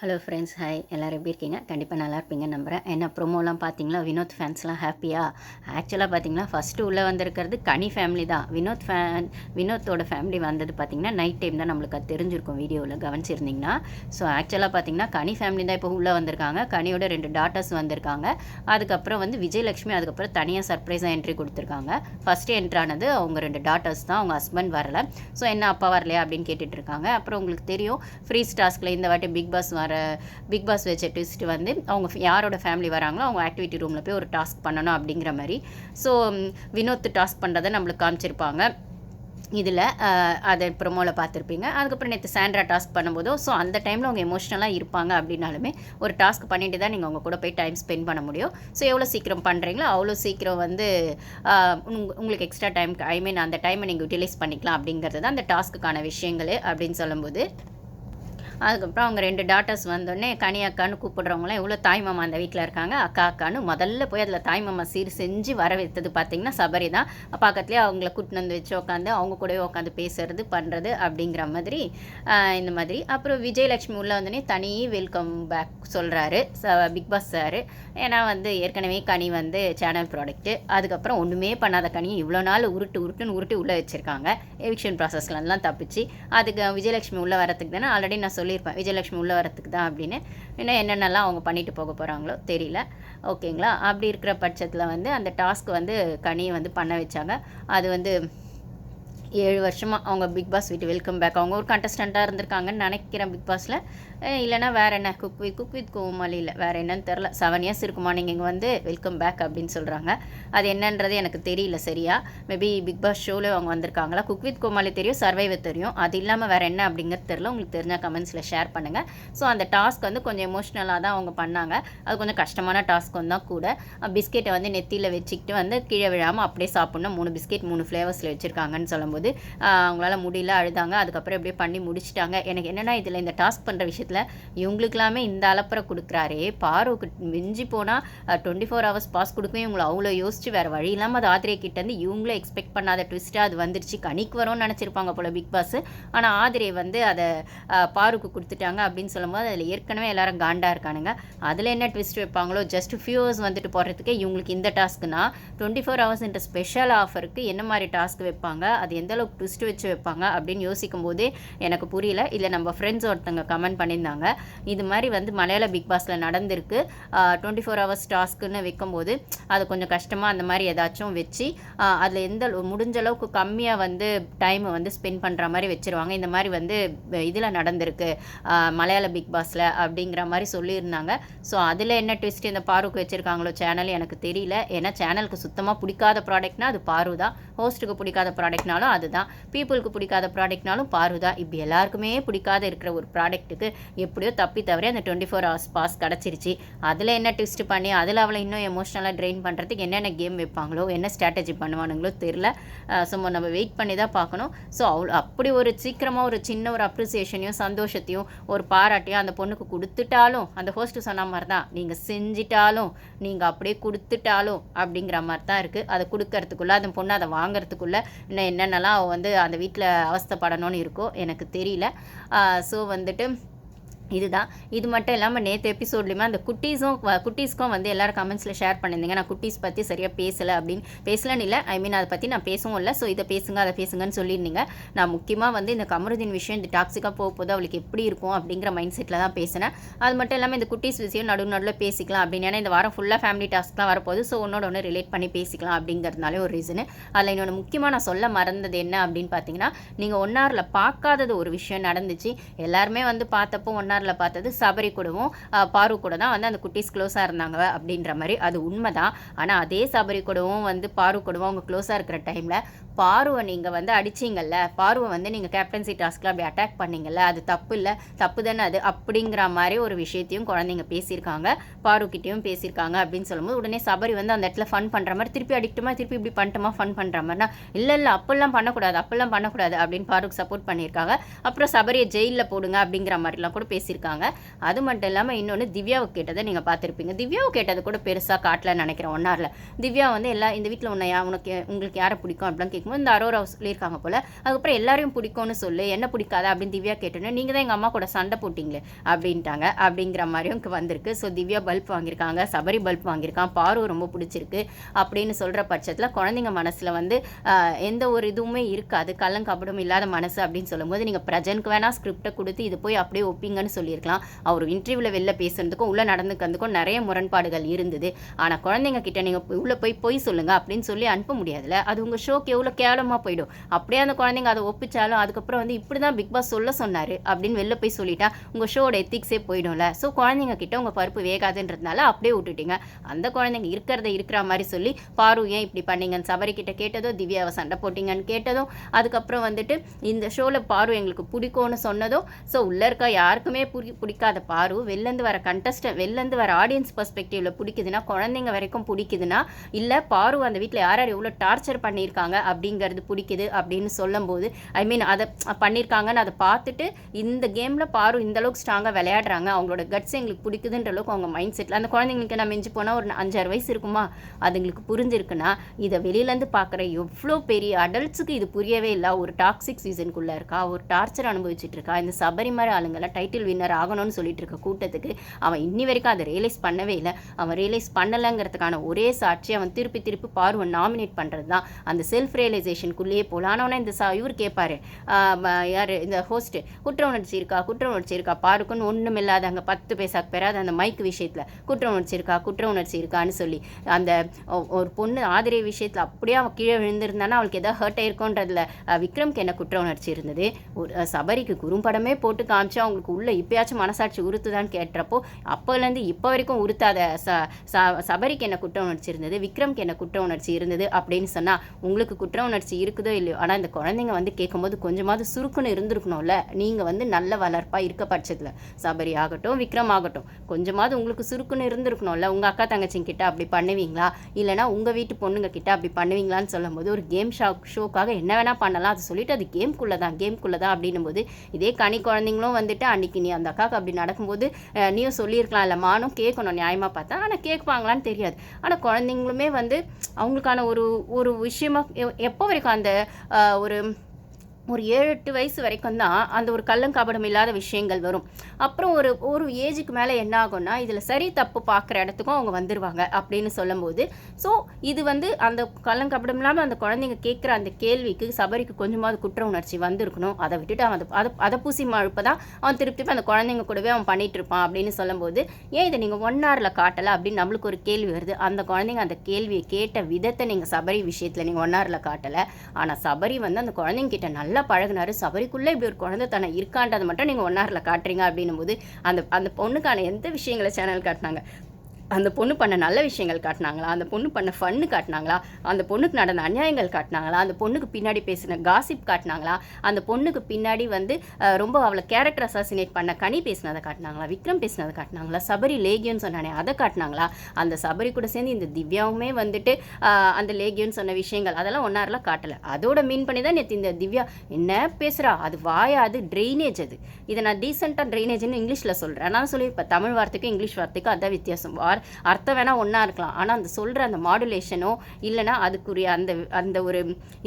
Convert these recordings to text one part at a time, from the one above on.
Hello friends hi எல்லோரும் எப்படி இருக்கீங்க? கண்டிப்பாக நல்லா இருப்பீங்க நம்புகிறேன் என்ன ப்ரோமோலாம் பார்த்தீங்களா வினோத் ஃபேன்ஸ்லாம் ஹாப்பியாக ஆக்சுவலாக பார்த்தீங்கன்னா ஃபஸ்ட்டு உள்ளே வந்திருக்கிறது கனி ஃபேமிலி தான். வினோத் ஃபேன் வினோத்தோட ஃபேமிலி வந்தது பார்த்தீங்கன்னா நைட் டைம் தான் நம்மளுக்கு அது தெரிஞ்சிருக்கும் வீடியோவில் கவனிச்சிருந்தீங்கன்னா. ஸோ ஆக்சுவலாக பார்த்தீங்கன்னா கனி ஃபேமிலி தான் இப்போ உள்ளே வந்திருக்காங்க. கனியோட ரெண்டு டாட்டர்ஸ் வந்திருக்காங்க. அதுக்கப்புறம் வந்து விஜயலட்சுமி அதுக்கப்புறம் தனியாக சர்ப்ரைஸாக என்ட்ரி கொடுத்துருக்காங்க. ஃபஸ்ட்டு என்ட்ரானது அவங்க ரெண்டு டாட்டர்ஸ் தான். அவங்க ஹஸ்பண்ட் வரல. ஸோ என்ன அப்பா வரலையா அப்படின்னு கேட்டுட்ருக்காங்க அப்புறம் உங்களுக்கு தெரியும் ஃப்ரீ ஸ்டாஸ்கில் இந்த வாட்டி பிக் பாஸ் வர பிக் பாஸ் வச்ச ட்விஸ்ட் வந்து அவங்க யாரோட ஃபேமிலி வராங்களோ அவங்க ஆக்டிவிட்டி ரூமில் போய் ஒரு டாஸ்க் பண்ணணும் அப்படிங்கிற மாதிரி. ஸோ வினோத் டாஸ்க் பண்ணுறதை நம்மளுக்கு காமிச்சிருப்பாங்க. இதில் அதை ப்ரொமோவில் பார்த்துருப்பீங்க. அதுக்கப்புறம் நேற்று சாண்ட்ரா டாஸ்க் பண்ணும்போதும் ஸோ அந்த டைமில் அவங்க எமோஷ்னலாக இருப்பாங்க அப்படின்னாலுமே ஒரு டாஸ்க் பண்ணிட்டு தான் நீங்கள் அவங்க கூட போய் டைம் ஸ்பெண்ட் பண்ண முடியும். ஸோ எவ்வளோ சீக்கிரம் பண்ணுறீங்களோ அவ்வளோ சீக்கிரம் வந்து உங்களுக்கு எக்ஸ்ட்ரா டைம் ஐ மீன் அந்த டைமை நீங்கள் யூட்டிலைஸ் பண்ணிக்கலாம் அப்படிங்கிறது தான் அந்த டாஸ்க்குக்கான விஷயங்கள் அப்படின்னு சொல்லும்போது. அதுக்கப்புறம் அவங்க ரெண்டு டாட்டர்ஸ் வந்தோடனே கனி அக்கான்னு கூப்பிடுறவங்களாம் எவ்வளோ தாய்மாமா அந்த வீட்டில் இருக்காங்க. அக்கா அக்கான்னு முதல்ல போய் அதில் தாய்மாமா சீர் செஞ்சு வர வைத்தது பார்த்திங்கன்னா சபரி தான். பக்கத்துலேயே அவங்கள கூட்டின்னு வந்து வச்சு உட்காந்து அவங்க கூடவே உட்காந்து பேசுறது பண்ணுறது அப்படிங்கிற மாதிரி இந்த மாதிரி. அப்புறம் விஜயலட்சுமி உள்ளே வந்தோடனே தனி வெல்கம் பேக் சொல்கிறாரு பிக் பாஸ் சார் ஏன்னா வந்து ஏற்கனவே கனி வந்து சேனல் ப்ராடக்ட்டு அதுக்கப்புறம் ஒன்றுமே பண்ணாத கனி இவ்வளோ நாள் உருட்டு உருட்டுன்னு உருட்டி உள்ளே வச்சுருக்காங்க. எவிக்ஷன் ப்ராசஸ்லாம் தப்பிச்சு. அதுக்கு விஜயலட்சுமி உள்ளே வரத்துக்கு தானே ஆல்ரெடி நான் சொல்லி சொல்லியிருப்பேன் விஜயலட்சுமி உள்ளே வரத்துக்கு தான் அப்படின்னு. இன்னும் என்னென்னலாம் அவங்க பண்ணிட்டு போக போகிறாங்களோ தெரியல. ஓகேங்களா? அப்படி இருக்கிற பட்சத்தில் வந்து அந்த டாஸ்க் வந்து கனியை வந்து பண்ண வச்சாங்க. அது வந்து ஏழு வருஷமாக அவங்க பிக் பாஸ் வீட்டு வெல்கம் பேக். அவங்க ஒரு கண்டஸ்டண்ட்டாக இருந்திருக்காங்கன்னு நினைக்கிறேன் பிக் பாஸில். இல்லைனா வேறு என்ன? குக் வித் குக் வித் கோமாளியில் வேறு என்னன்னு தெரில செவன் இயர்ஸ் இருக்குமா? நீங்கள் இங்கே வந்து வெல்கம் பேக் அப்படின்னு சொல்கிறாங்க அது என்னன்றது எனக்கு தெரியல சரியா? மேபி பிக் பாஸ் ஷோவில் அவங்க வந்திருக்காங்களா? குக் வித் கோமாளி தெரியும் சர்வைவர் தெரியும். அது இல்லாமல் வேறு என்ன அப்படிங்கிறது தெரில உங்களுக்கு தெரிஞ்சால் கமெண்ட்ஸில் ஷேர் பண்ணுங்கள் ஸோ அந்த டாஸ்க் வந்து கொஞ்சம் எமோஷ்னலாக தான் அவங்க பண்ணாங்க. அது கொஞ்சம் கஷ்டமான டாஸ்க் தான் கூட. பிஸ்கெட்டை வந்து நெத்தியில் வச்சுக்கிட்டு வந்து கீழே விழாமல் அப்படியே சாப்பிட்ணும். மூணு பிஸ்கெட் மூணு ஃப்ளேவர்ஸில் வச்சுருக்காங்கன்னு சொல்லும்போது அவங்களால முடியல அழுதாங்க. அதுக்கப்புறம் எப்படியே பண்ணி முடிச்சிட்டாங்க. எனக்கு என்னென்னா இதில் இந்த டாஸ்க் பண்ணுற பட்சத்தில் இவங்களுக்கெல்லாமே இந்த அலப்பறை கொடுக்குறாரே. பாருக்கு மிஞ்சி போனால் டுவெண்ட்டி ஃபோர் ஹவர்ஸ் பாஸ் கொடுக்கவே இவங்களை அவ்வளோ யோசிச்சு வேறு வழி இல்லாமல் அது ஆதிரியை கிட்டேருந்து இவங்களே எக்ஸ்பெக்ட் பண்ணாத ட்விஸ்ட்டாக அது வந்துருச்சு. கணிக்கு வரும்னு நினச்சிருப்பாங்க போல் பிக் பாஸ் ஆனால் ஆதிரியை வந்து அதை பாருக்கு கொடுத்துட்டாங்க அப்படின்னு சொல்லும்போது அதில் ஏற்கனவே எல்லாரும் காண்டாக இருக்கானுங்க. அதில் என்ன ட்விஸ்ட் வைப்பாங்களோ ஜஸ்ட் ஃபியூ ஹவர்ஸ் வந்துட்டு போகிறதுக்கே இவங்களுக்கு இந்த டாஸ்க்குனா டுவெண்ட்டி ஃபோர் ஹவர்ஸ்ன்ற ஸ்பெஷல் ஆஃபருக்கு என்ன மாதிரி டாஸ்க் வைப்பாங்க அது எந்த அளவுக்கு ட்விஸ்ட் வச்சு வைப்பாங்க அப்படின்னு யோசிக்கும் போதே எனக்கு புரியல. இல்லை நம்ம ஃப்ரெண்ட்ஸ் ஒருத்தங்க கமெண்ட் சொல்லியிருந்தாங்க இது மாதிரி வந்து மலையாள பிக் பாஸில் நடந்திருக்கு. டுவெண்ட்டி ஃபோர் ஹவர்ஸ் டாஸ்க்குன்னு வைக்கும்போது அது கொஞ்சம் கஷ்டமாக அந்த மாதிரி ஏதாச்சும் வச்சு அதில் எந்த முடிஞ்ச அளவுக்கு கம்மியாக வந்து டைமை வந்து ஸ்பெண்ட் பண்ணுற மாதிரி வச்சுருவாங்க. இந்த மாதிரி வந்து இதில் நடந்திருக்கு மலையாள பிக் பாஸில் அப்படிங்கிற மாதிரி சொல்லியிருந்தாங்க. ஸோ அதில் என்ன ட்விஸ்ட் இந்த பாருக்கு வச்சுருக்காங்களோ சேனல் எனக்கு தெரியல. ஏன்னா சேனலுக்கு சுத்தமாக பிடிக்காத ப்ராடக்ட்னா அது பாரு தான். ஹோஸ்ட்டுக்கு பிடிக்காத ப்ராடக்ட்னாலும் அதுதான். பீப்புளுக்கு பிடிக்காத ப்ராடக்ட்னாலும் பாரு தான். இப்படி எல்லாருக்குமே பிடிக்காத இருக்கிற ஒரு ப்ராடக்ட்டுக்கு எப்படியோ தப்பி தவிர அந்த டுவெண்ட்டி ஃபோர் ஹவர்ஸ் பாஸ் கிடச்சிருச்சு. அதில் என்ன ட்விஸ்ட் பண்ணி அதில் அவளை இன்னும் எமோஷ்னலாக ட்ரெயின் பண்ணுறதுக்கு என்னென்ன கேம் வைப்பாங்களோ என்ன ஸ்ட்ராட்டஜி பண்ணுவானுங்களோ தெரில ஸோ நம்ம வெயிட் பண்ணி தான் பார்க்கணும். ஸோ அவ்வளோ அப்படி ஒரு சீக்கிரமாக ஒரு சின்ன ஒரு அப்ரிசியேஷனையும் சந்தோஷத்தையும் ஒரு பாராட்டையும் அந்த பொண்ணுக்கு கொடுத்துட்டாலும் அந்த ஹோஸ்ட்டு சொன்ன மாதிரி தான் நீங்கள் செஞ்சிட்டாலும் நீங்கள் அப்படியே கொடுத்துட்டாலும் அப்படிங்கிற மாதிரி தான் இருக்குது அதை கொடுக்கறதுக்குள்ளே அந்த பொண்ணு அதை வாங்குறதுக்குள்ளே இன்னும் என்னென்னலாம் அவள் வந்து அந்த வீட்டில் அவஸ்தப்படணும்னு இருக்கோ எனக்கு தெரியல. ஸோ வந்துட்டு இதுதான். இது மட்டும் இல்லாமல் நேற்று எபிசோட்லேயுமே அந்த குட்டீஸும் குட்டீஸ்க்கும் வந்து எல்லோரும் கமெண்ட்ஸில் ஷேர் பண்ணியிருந்தீங்க. நான் குட்டீஸ் பற்றி சரியாக பேசலை அப்படின்னு. பேசலன்னு இல்லை ஐ மீன் அதை பற்றி நான் பேசவும் இல்லை. ஸோ இதை பேசுங்க அதை பேசுங்கன்னு சொல்லியிருந்தீங்க. நான் முக்கியமாக வந்து இந்த கமருதீன் விஷயம் இந்த டாக்ஸிக்காக போக போது அவளுக்கு எப்படி இருக்கும் அப்படிங்கிற மைண்ட் செட்டில் தான் பேசினேன். அது மட்டும் இல்லாமல் இந்த குட்டீஸ் விஷயம் நடு நடுவில் பேசிக்கலாம் அப்படின்னு. ஏன்னா இந்த வாரம் ஃபுல்லாக ஃபேமிலி டாஸ்க்லாம் வரப்போகுது. ஸோ உன்னோட ஒன்று ரிலேட் பண்ணி பேசிக்கலாம் அப்படிங்கிறதுனாலே ஒரு ரீசனு அதில் இன்னொன்று முக்கியமாக நான் சொல்ல மறந்தது என்ன அப்படின்னு பார்த்தீங்கன்னா நீங்கள் ஒன்னாரில் பார்க்காதது ஒரு விஷயம் நடந்துச்சு. எல்லாருமே வந்து பார்த்தப்போ ஒன்னார் மன்னாரில் பார்த்தது சபரி கூடவும் பாரு கூட தான் வந்து அந்த குட்டீஸ் க்ளோஸாக இருந்தாங்க அப்படின்ற மாதிரி. அது உண்மை தான் ஆனால் அதே சபரி கூடவும் வந்து பாரு கூடவும் அவங்க க்ளோஸாக இருக்கிற டைமில் பாருவை நீங்கள் வந்து அடிச்சிங்கல்ல பாருவை வந்து நீங்கள் கேப்டன்சி டாஸ்க்கில் அப்படி அட்டாக் பண்ணிங்கல்ல அது தப்பு இல்லை தப்பு தானே அது அப்படிங்கிற மாதிரி ஒரு விஷயத்தையும் குழந்தைங்க பேசியிருக்காங்க பாருக்கிட்டையும் பேசியிருக்காங்க அப்படின்னு சொல்லும்போது உடனே சபரி வந்து அந்த இடத்துல ஃபன் பண்ணுற மாதிரி திருப்பி அடிக்கட்டுமா திருப்பி இப்படி பண்ணிட்டுமா ஃபன் பண்ணுற மாதிரினா இல்லை இல்லை அப்பெல்லாம் பண்ணக்கூடாது அப்பெல்லாம் பண்ணக்கூடாது அப்படின்னு பாருக்கு சப்போர்ட் பண்ணியிருக்காங்க. அப்புறம் சபரியை ஜெயிலில் போடுங்க அப்படிங்கிற மாதிரிலாம் கூட பேசி பேசியிருக்காங்க. அது மட்டும் இல்லாமல் இன்னொன்று திவ்யாவை கேட்டதை நீங்கள் பார்த்துருப்பீங்க. திவ்யாவை கேட்டது கூட பெருசாக காட்டலன்னு நினைக்கிறேன் ஒன்னாரில். திவ்யா வந்து எல்லா இந்த வீட்டில் உன்னை உனக்கு உங்களுக்கு யாரை பிடிக்கும் அப்படிலாம் கேட்கும்போது இந்த அரோரா சொல்லியிருக்காங்க போல் அதுக்கப்புறம் எல்லாரையும் பிடிக்கும்னு சொல்லு என்ன பிடிக்காத அப்படின்னு திவ்யா கேட்டோன்னே நீங்கள் தான் எங்கள் அம்மா கூட சண்டை போட்டிங்களே அப்படின்ட்டாங்க. அப்படிங்கிற மாதிரியும் வந்திருக்கு. ஸோ திவ்யா பல்ப் வாங்கியிருக்காங்க சபரி பல்ப் வாங்கியிருக்கான் பாரு ரொம்ப பிடிச்சிருக்கு அப்படின்னு சொல்கிற பட்சத்தில் குழந்தைங்க மனசில் வந்து எந்த ஒரு இதுவுமே இருக்காது. கள்ளங்கபடம் இல்லாத மனசு அப்படின்னு சொல்லும்போது நீங்கள் பிரஜனுக்கு வேணால் ஸ்கிரிப்டை கொடுத்து இது போய் அப்படியே ஒப்பிங்கன்னு சொல்லியிருக்கலாம். அவர் இன்டர்வியூவில் வெளில பேசுறதுக்கும் உள்ளே நடந்துக்கிறதுக்கும் நிறைய முரண்பாடுகள் இருந்தது. ஆனால் குழந்தைங்க கிட்ட நீங்கள் உள்ளே போய் பொய் சொல்லுங்க அப்படின்னு சொல்லி அனுப்ப முடியாதுல்ல. அது உங்கள் ஷோக்கு எவ்வளோ கேவலமாக போயிடும். அப்படியே அந்த குழந்தைங்க அதை ஒப்பிச்சாலும் அதுக்கப்புறம் வந்து இப்படி தான் பிக் பாஸ் சொல்ல சொன்னார் அப்படின்னு வெளில போய் சொல்லிட்டா உங்கள் ஷோட எத்திக்ஸே போயிடும்ல. ஸோ குழந்தைங்க கிட்ட உங்கள் பருப்பு வேகாதுன்றதுனால அப்படியே விட்டுட்டீங்க. அந்த குழந்தைங்க இருக்கிறத இருக்கிற மாதிரி சொல்லி பாரு ஏன் இப்படி பண்ணீங்கன்னு? சபரி கிட்ட கேட்டதோ திவ்யாவை சண்டை போட்டீங்கன்னு கேட்டதும் அதுக்கப்புறம் வந்துட்டு இந்த ஷோவில் பாரு எங்களுக்கு பிடிக்கும்னு சொன்னதும் ஸோ உள்ளே இருக்க யாருக்குமே பிடி பிடிக்காத பாரு. வெளிலேருந்து வர கண்டஸ்டன் வெளிலேருந்து வர ஆடியன்ஸ் பர்ஸ்பெக்டிவ்ல பிடிக்குதுன்னா குழந்தைங்க வரைக்கும் பிடிக்குதுன்னா இல்லை பாரு அந்த வீட்டில் யார் யார் எவ்வளோ டார்ச்சர் பண்ணியிருக்காங்க அப்படிங்கிறது பிடிக்குது அப்படின்னு சொல்லும்போது ஐ மீன் அதை பண்ணியிருக்காங்கன்னு அதை பார்த்துட்டு இந்த கேமில் பாரு இந்த அளவுக்கு ஸ்ட்ராங்காக விளையாடுறாங்க. அவங்களோட கட்ஸ் எங்களுக்கு பிடிக்குதுன்ற அளவுக்கு அவங்க மைண்ட் செட்டில் அந்த குழந்தைங்களுக்கு நான் மிஞ்சி போனால் ஒரு அஞ்சாறு வயசு இருக்குமா? அதுங்களுக்கு புரிஞ்சிருக்குன்னா இதை வெளியிலேருந்து பார்க்குற எவ்வளோ பெரிய அடல்ட்ஸுக்கு இது புரியவே இல்லை. ஒரு டாக்ஸிக் சீசனுக்குள்ளே இருக்கா? ஒரு டார்ச்சர் அனுபவிச்சுட்டு இருக்கா? இந்த சபரிமலை ஆளுங்கெல்லாம் டைட்டில் வின்னர் ஆகணும்னு சொல்லிட்டு இருக்க கூட்டத்துக்கு அவன் இன்னி வரைக்கும் அதை ரியலைஸ் பண்ணவே இல்லை. அவன் ரியலைஸ் பண்ணலைங்கிறதுக்கான ஒரே சாட்சி அவன் திருப்பி திருப்பி பார்வை நாமினேட் பண்ணுறது தான் அந்த செல்ஃப் ரியலைசேஷனுக்குள்ளேயே போகலாம் ஆனால் இந்த சா இவர் கேட்பாரு யார் இந்த ஹோஸ்ட்டு குற்ற உணர்ச்சி இருக்கா குற்ற உணர்ச்சி இருக்கா பாருக்குன்னு ஒன்றும் இல்லாத அங்கே பத்து பைசாக்கு பெறாத அந்த மைக் விஷயத்தில். குற்ற உணர்ச்சி இருக்கா குற்ற உணர்ச்சி இருக்கான்னு சொல்லி. அந்த ஒரு பொண்ணு ஆதரவு விஷயத்தில் அப்படியே அவன் கீழே விழுந்திருந்தானா அவளுக்கு எதாவது ஹர்ட் ஆயிருக்கோன்றதுல விக்ரம்க்கு என்ன குற்ற உணர்ச்சி இருந்தது? ஒரு சபரிக்கு குறும்படமே போட்டு காமிச்சு அவங்களுக்கு உள்ள இப்பயாச்சும் மனசாட்சி உறுத்துதான்னு கேட்டப்போ அப்போலேருந்து இப்போ வரைக்கும் உறுத்தாத ச ச- சபரிக்கு என்ன குற்ற உணர்ச்சி இருந்தது விக்ரம்க்கு என்ன குற்ற உணர்ச்சி இருந்தது அப்படின்னு சொன்னால் உங்களுக்கு குற்ற உணர்ச்சி இருக்குதோ இல்லையோ ஆனால் இந்த குழந்தைங்க வந்து கேட்கும்போது கொஞ்சமாவது சுருக்குன்னு இருந்திருக்கணும்ல. நீங்கள் வந்து நல்ல வளர்ப்பாக இருக்க பட்சத்தில். சபரி ஆகட்டும் விக்ரம் ஆகட்டும் கொஞ்சமாவது உங்களுக்கு சுருக்குன்னு இருந்திருக்கணும்ல. உங்கள் அக்கா தங்கச்சிங்க கிட்ட அப்படி பண்ணுவீங்களா? இல்லைனா உங்கள் வீட்டு பொண்ணுங்க கிட்ட அப்படி பண்ணுவீங்களான்னு சொல்லும்போது ஒரு கேம் ஷா ஷோக்காக என்ன வேணால் பண்ணலாம். அது சொல்லிட்டு அது கேம்குள்ளே தான் கேம்குள்ளே தான் அப்படின்னும் போது இதே கனி குழந்தைங்களும் வந்துட்டு அன்னைக்கு நீ அந்த அக்காவுக்கு அப்படி நடக்கும்போது நீயும் சொல்லியிருக்கலாம். இல்லை மானும் கேட்கணும் நியாயமாக பார்த்தா. ஆனால் கேட்பாங்களான்னு தெரியாது. ஆனால் குழந்தைங்களுமே வந்து அவங்களுக்கான ஒரு ஒரு விஷயமா எ- எப்போ வரைக்கும் அந்த ஒரு ஒரு ஏழு எட்டு வயசு வரைக்கும் தான் அந்த ஒரு கள்ளங்காபடம் இல்லாத விஷயங்கள் வரும். அப்புறம் ஒரு ஒரு ஏஜுக்கு மேலே என்ன ஆகும்னா இதில் சரி தப்பு பார்க்குற இடத்துக்கும் அவங்க வந்துடுவாங்க அப்படின்னு சொல்லும்போது ஸோ இது வந்து அந்த கள்ளங்காபடம் இல்லாமல் அந்த குழந்தைங்க கேட்குற அந்த கேள்விக்கு சபரிக்கு கொஞ்சமாவது குற்ற உணர்ச்சி வந்திருக்கணும். அதை விட்டுட்டு அவன் அதை- அதை அதை பூசி மழுப்ப தான் அவன் திருப்பி திருப்பி அந்த குழந்தைங்க கூடவே அவன் பண்ணிட்டு இருப்பான் அப்படின்னு சொல்லும்போது ஏன் இதை நீங்கள் ஒன் ஹவரில் காட்டலை? அப்படின்னு நம்மளுக்கு ஒரு கேள்வி வருது. அந்த குழந்தைங்க அந்த கேள்வியை கேட்ட விதத்தை நீங்கள் சபரி விஷயத்தில் நீங்கள் ஒன் ஹவரில் காட்டலை. ஆனால் சபரி வந்து அந்த குழந்தைங்க கிட்ட நல்லா பழகுனாரு. சபரிக்குள்ளே இப்படி ஒரு குழந்தை தன்னை இருக்கான்றதை மட்டும் நீங்கள் ஒன் ஹவரில் காட்டுறீங்க அப்படின்னும் போது அந்த அந்த பொண்ணுக்கான எந்த விஷயங்களை சேனல் காட்டினாங்க? அந்த பொண்ணு பண்ண நல்ல விஷயங்கள் காட்டினாங்களா? அந்த பொண்ணு பண்ண ஃபன்னு காட்டினாங்களா? அந்த பொண்ணுக்கு நடந்த அநியாயங்கள் காட்டினாங்களா? அந்த பொண்ணுக்கு பின்னாடி பேசின காசிப் காட்டினாங்களா? அந்த பொண்ணுக்கு பின்னாடி வந்து ரொம்ப அவளை கேரக்டர் அசாசினேட் பண்ண கனி பேசினதை காட்டினாங்களா? விக்ரம் பேசினதை காட்டினாங்களா? சபரி லேகியோன்னு சொன்னானே அதை காட்டினாங்களா? அந்த சபரி கூட சேர்ந்து இந்த திவ்யாவுமே வந்துட்டு அந்த லேகியோன்னு சொன்ன விஷயங்கள் அதெல்லாம் ஒன்னாரில் காட்டலை. அதோட மீன் பண்ணி தான் நேற்று இந்த திவ்யா என்ன பேசுகிறா அது வாயா? அது ட்ரைனேஜ் அது. இதை நான் டீசெண்டாக ட்ரைனேஜ்னு இங்கிலீஷில் சொல்கிறேன் நான் சொல்லி இப்போ தமிழ் வார்த்தைக்கும் இங்கிலீஷ் வார்த்தைக்கும் அதான் வித்தியாசம். வார அர்த்தம் வேணால் ஒன்றா இருக்கலாம். ஆனால் அந்த சொல்கிற அந்த மாடுலேஷனோ இல்லைனா அதுக்குரிய அந்த அந்த ஒரு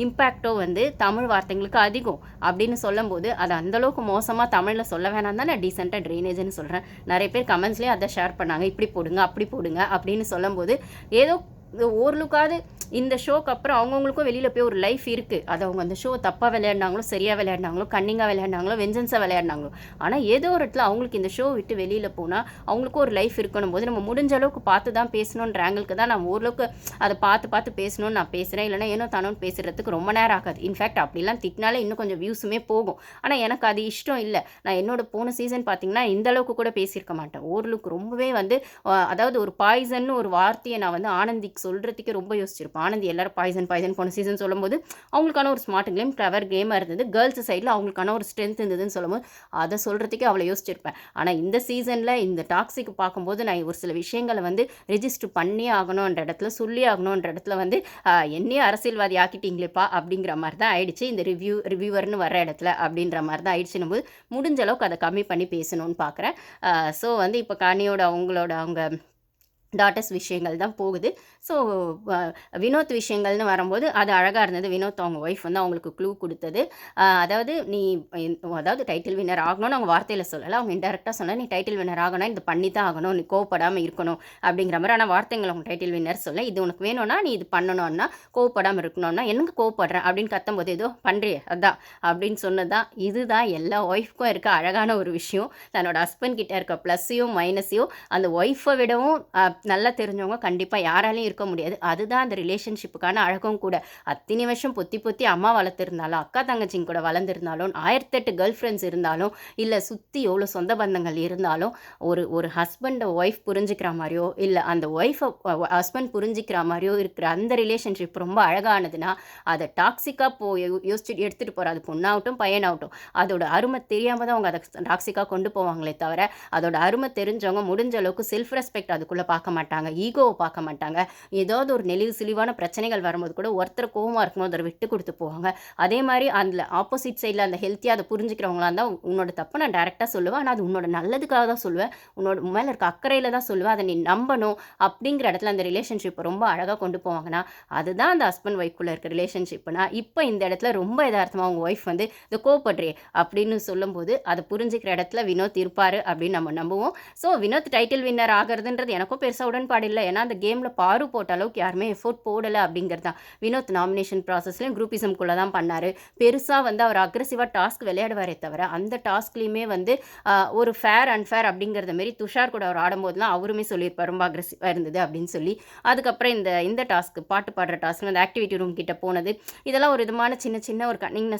இம்பேக்டோ வந்து தமிழ் வார்த்தைங்களுக்கு அதிகம். அப்படின்னு சொல்லும்போது அது அந்தளவுக்கு மோசமாக தமிழில் சொல்ல வேணாம் தான்? நான் டீசெண்டாக ட்ரைனேஜ்னு சொல்கிறேன் நிறைய பேர் கமெண்ட்ஸ்லேயே அதை ஷேர் பண்ணாங்க. இப்படி போடுங்க அப்படி போடுங்க அப்படின்னு சொல்லும்போது ஏதோ ஓரளவுக்காவது இந்த ஷோக்கு அப்புறம் அவங்கவுங்களுக்கும் வெளியில் போய் ஒரு லைஃப் இருக்குது அது அவங்க அந்த ஷோ தப்பாக விளையாடினாங்களோ சரியாக விளையாடினாங்களோ கன்னிங்காக விளையாடினாங்களோ வெஞ்சன்ஸாக விளையாடினாங்களோ. ஆனால் ஏதோ ஒரு இடத்துல அவங்களுக்கு இந்த ஷோ விட்டு வெளியில் போனால் அவங்களுக்கும் ஒரு லைஃப் இருக்கணும். போது நம்ம முடிஞ்ச அளவுக்கு பார்த்து தான் பேசணுன்ற ஆங்கிளுக்கு தான் நான் ஓரளவுக்கு அதை பார்த்து பார்த்து பேசணும்னு நான் பேசுகிறேன் இல்லைனா ஏனோ தானோன்னு பேசுகிறதுக்கு ரொம்ப நேரம் ஆகாது. இன்ஃபேக்ட் அப்படிலாம் திட்டினாலே இன்னும் கொஞ்சம் வியூஸுமே போகும். ஆனால் எனக்கு அது இஷ்டம் இல்லை. நான் என்னோட போன சீசன் பார்த்தீங்கன்னா இந்த அளவுக்கு கூட பேசியிருக்க மாட்டேன். ஓரளவுக்கு ரொம்பவே வந்து அதாவது ஒரு பாய்சன்னு ஒரு வார்த்தையை நான் வந்து ஆனந்திக்கு சொல்கிறதுக்கே ரொம்ப யோசிச்சிருப்பேன். ஆனந்தி எல்லாரும் பாய்சன் பாய்சன் போன சீசன் சொல்லும்போது அவங்களுக்கான ஒரு ஸ்மார்ட் கேம் கிளவர் கேமாக இருந்தது. கேர்ள்ஸ் சைடில் அவங்களுக்கான ஒரு ஸ்ட்ரென்த் இருந்ததுன்னு சொல்லும்போது அதை சொல்கிறதுக்கே அவ்வளோ யோசிச்சிருப்பேன். ஆனால் இந்த சீசனில் இந்த டாக்ஸிக் பார்க்கும்போது நான் ஒரு சில விஷயங்களை வந்து ரெஜிஸ்டர் பண்ணி ஆகணுன்ற இடத்துல சொல்லி ஆகணுன்ற இடத்துல வந்து என்னையே அரசியல்வாதி ஆக்கிட்டீங்களேப்பா அப்படிங்கிற மாதிரி தான் ஆயிடுச்சு. இந்த ரிவ்யூ ரிவ்யூவர்னு வர இடத்துல அப்படின்ற மாதிரி தான் ஆயிடுச்சுன்னும் போது முடிஞ்ச அளவுக்கு அதை கம்மி பண்ணி பேசணும்னு பார்க்குறேன் ஸோ வந்து இப்போ கனியோட அவங்களோட அவங்க டாட்டர்ஸ் விஷயங்கள் தான் போகுது. ஸோ வினோத் விஷயங்கள்னு வரும்போது அது அழகாக இருந்தது. வினோத் அவங்க ஒய்ஃப் வந்து அவங்களுக்கு க்ளூ கொடுத்தது. அதாவது நீ அதாவது டைட்டில் வின்னர் ஆகணும்னு அவங்க வார்த்தையில் சொல்லலை. அவங்க இன்டெரக்டாக சொன்னால் நீ டைட்டில் வின்னர் ஆகணும் இது பண்ணி தான் ஆகணும் நீ கோவப்படாமல் இருக்கணும் அப்படிங்கிற மாதிரி. ஆனால் வார்த்தைகள் அவங்க டைட்டில் வின்னர் சொல்ல இது உனக்கு வேணும்னா நீ இது பண்ணணும்னா கோவப்படாமல் இருக்கணும்னா எனக்கு கோவப்படுறேன் அப்படின்னு கத்தும்போது ஏதோ பண்ணுறிய அதான் அப்படின்னு சொன்னதான் இதுதான் எல்லா ஒய்ஃப்க்கும் இருக்க அழகான ஒரு விஷயம். தன்னோட ஹஸ்பண்ட் கிட்டே இருக்க ப்ளஸ்ஸையும் மைனஸையும் அந்த ஒய்ஃபை விடவும் நல்லா தெரிஞ்சவங்க கண்டிப்பாக யாராலையும் இருக்க முடியாது. அதுதான் அந்த ரிலேஷன்ஷிப்புக்கான அழகும் கூட. அத்தனை வருஷம் பொத்தி பொத்தி அம்மா வளர்த்துருந்தாலும் அக்கா தங்கச்சிங்க கூட வளர்ந்துருந்தாலும் ஆயிரத்தெட்டு கேர்ள் ஃப்ரெண்ட்ஸ் இருந்தாலும் இல்லை சுற்றி எவ்வளோ சொந்த பந்தங்கள் இருந்தாலும் ஒரு ஒரு ஹஸ்பண்டை ஒய்ஃப் புரிஞ்சுக்கிற மாதிரியோ இல்லை அந்த ஒய்ஃபை ஹஸ்பண்ட் புரிஞ்சுக்கிற மாதிரியோ இருக்கிற அந்த ரிலேஷன்ஷிப் ரொம்ப அழகானதுன்னா அதை டாக்ஸிக்காக போ யோசிச்சு எடுத்துகிட்டு போகிற அது பொண்ணாகட்டும் பையனாகட்டும். அதோட அருமை தெரியாமல் தான் அவங்க அதை டாக்ஸிக்காக கொண்டு போவாங்களே தவிர அதோட அருமை தெரிஞ்சவங்க முடிஞ்ச அளவுக்கு செல்ஃப் ரெஸ்பெக்ட் அதுக்குள்ளே பார்க்க மாட்டாங்க ஈகோவை பார்க்க மாட்டாங்க ஏதாவது ஒரு நெளிவு சிலிவான பிரச்சனைகள் வரும்போது கூட ஒருத்தர் கோவமாக இருக்கும்போது அதை விட்டு கொடுத்து போவாங்க. அதே மாதிரி அதில் ஆப்போசிட் சைடில் அந்த ஹெல்த்தியாக அதை புரிஞ்சுக்கிறவங்களா இருந்தால் உன்னோட தப்பை நான் டேரெக்டாக சொல்லுவேன். ஆனால் அது உன்னோட நல்லதுக்காக தான் சொல்லுவேன். உன்னோட மேலே இருக்க அக்கறையில் தான் சொல்லுவேன். அதை நீ நம்பணும் அப்படிங்கிற இடத்துல அந்த ரிலேஷன்ஷிப்பை ரொம்ப அழகாக கொண்டு போவாங்கன்னா அதுதான் அந்த ஹஸ்பண்ட் ஒய்ஃப்குள்ளே இருக்க ரிலேஷன்ஷிப்னா இப்போ இந்த இடத்துல ரொம்ப யதார்த்தமாக அவங்க ஒய்ஃப் வந்து இந்த கோப்படுறே அப்படின்னு சொல்லும்போது அதை புரிஞ்சுக்கிற இடத்துல வினோத் இருப்பார் அப்படின்னு நம்ம நம்புவோம். ஸோ வினோத் டைட்டில் வின்னர் ஆகிறதுன்றது எனக்கும் பெருசாக உடன்பாடு இல்லை. ஏன்னா அந்த கேமில் பாரு போட்ட அளவுக்கு யாருமே எஃபோர்ட் போடலை அப்படிங்கிறது தான். வினோத் நாமினேஷன் ப்ராசஸ்லையும் குரூப்பிசம்குள்ளே தான் பண்ணார். பெருசாக வந்து அவர் அக்ரெசிவாக டாஸ்க் விளையாடுவாரே தவிர அந்த டாஸ்க்லேயுமே வந்து ஒரு ஃபேர் அன்ஃபேர் அப்படிங்கிறத மாரி துஷார் கூட அவர் ஆடும்போதுலாம் அவருமே சொல்லியிருப்பார். ரொம்ப அக்ரெசிவாக இருந்தது அப்படின்னு சொல்லி. அதுக்கப்புறம் இந்த இந்த டாஸ்க் பாட்டு பாடுற டாஸ்க் அந்த ஆக்டிவிட்டி ரூம் கிட்ட போனது. இதெல்லாம் ஒரு விதமான சின்ன சின்ன ஒரு கன்னிங்னஸ்